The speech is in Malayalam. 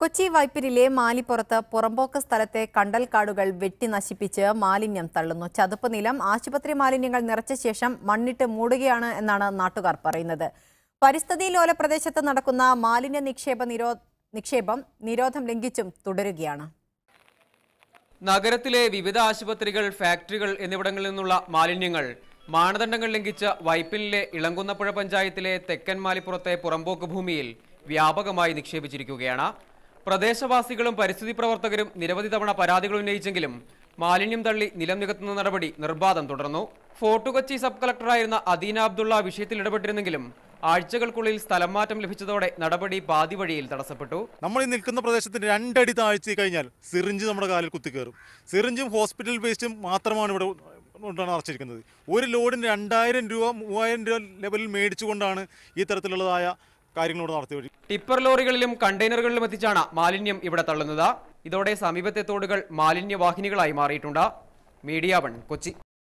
കൊച്ചി വൈപ്പിരിലെ മാലിപ്പുറത്ത് പുറമ്പോക്ക് സ്ഥലത്തെ കണ്ടൽക്കാടുകൾ വെട്ടി നശിപ്പിച്ച് മാലിന്യം തള്ളുന്നു. ചതുപ്പ് നിലം ആശുപത്രി മാലിന്യങ്ങൾ നിറച്ച ശേഷം മണ്ണിട്ട് മൂടുകയാണ് എന്നാണ് നാട്ടുകാർ പറയുന്നത്. പരിസ്ഥിതി ലോല പ്രദേശത്ത് നടക്കുന്ന മാലിന്യ നിക്ഷേപ നിരോ നിക്ഷേപം നിരോധം ലംഘിച്ചും തുടരുകയാണ്. നഗരത്തിലെ വിവിധ ആശുപത്രികൾ ഫാക്ടറികൾ എന്നിവിടങ്ങളിൽ നിന്നുള്ള മാലിന്യങ്ങൾ മാനദണ്ഡങ്ങൾ ലംഘിച്ച വൈപ്പിലിലെ ഇളങ്കുന്നപ്പുഴ പഞ്ചായത്തിലെ തെക്കൻ മാലിപ്പുറത്തെ പുറമ്പോക്ക് ഭൂമിയിൽ വ്യാപകമായി നിക്ഷേപിച്ചിരിക്കുകയാണ്. പ്രദേശവാസികളും പരിസ്ഥിതി പ്രവർത്തകരും നിരവധി തവണ പരാതികൾ ഉന്നയിച്ചെങ്കിലും മാലിന്യം തള്ളി നിലം നികത്തുന്ന നടപടി നിർബാധം തുടർന്നു. ഫോർട്ട് കൊച്ചി സബ് കളക്ടറായിരുന്ന അദീന അബ്ദുള്ള വിഷയത്തിൽ ഇടപെട്ടിരുന്നെങ്കിലും ആഴ്ചകൾക്കുള്ളിൽ സ്ഥലം മാറ്റം ലഭിച്ചതോടെ നടപടി പാതി വഴിയിൽ തടസ്സപ്പെട്ടു. നമ്മൾ ഈ നിൽക്കുന്ന പ്രദേശത്തിന് രണ്ടടി താഴ്ച കഴിഞ്ഞാൽ സിറിഞ്ച് നമ്മുടെ കാലിൽ കുത്തിക്കയറും സിറിഞ്ചും ഹോസ്പിറ്റൽ വേസ്റ്റും മാത്രമാണ് ഇവിടെ കൊണ്ടാണ് അടച്ചിരിക്കുന്നത്. ഒരു ലോഡിന് രണ്ടായിരം രൂപ മൂവായിരം രൂപ ലെവലിൽ മേടിച്ചുകൊണ്ടാണ് ഈ തരത്തിലുള്ളതായ കാര്യങ്ങളോട് നടത്തി ടിപ്പർ ലോറികളിലും കണ്ടെയ്നറുകളിലും എത്തിച്ചാണ് മാലിന്യം ഇവിടെ തള്ളുന്നത്. ഇതോടെ സമീപത്തെ തോടുകൾ മാലിന്യവാഹിനികളായി മാറിയിട്ടുണ്ട്. Media one Kochi.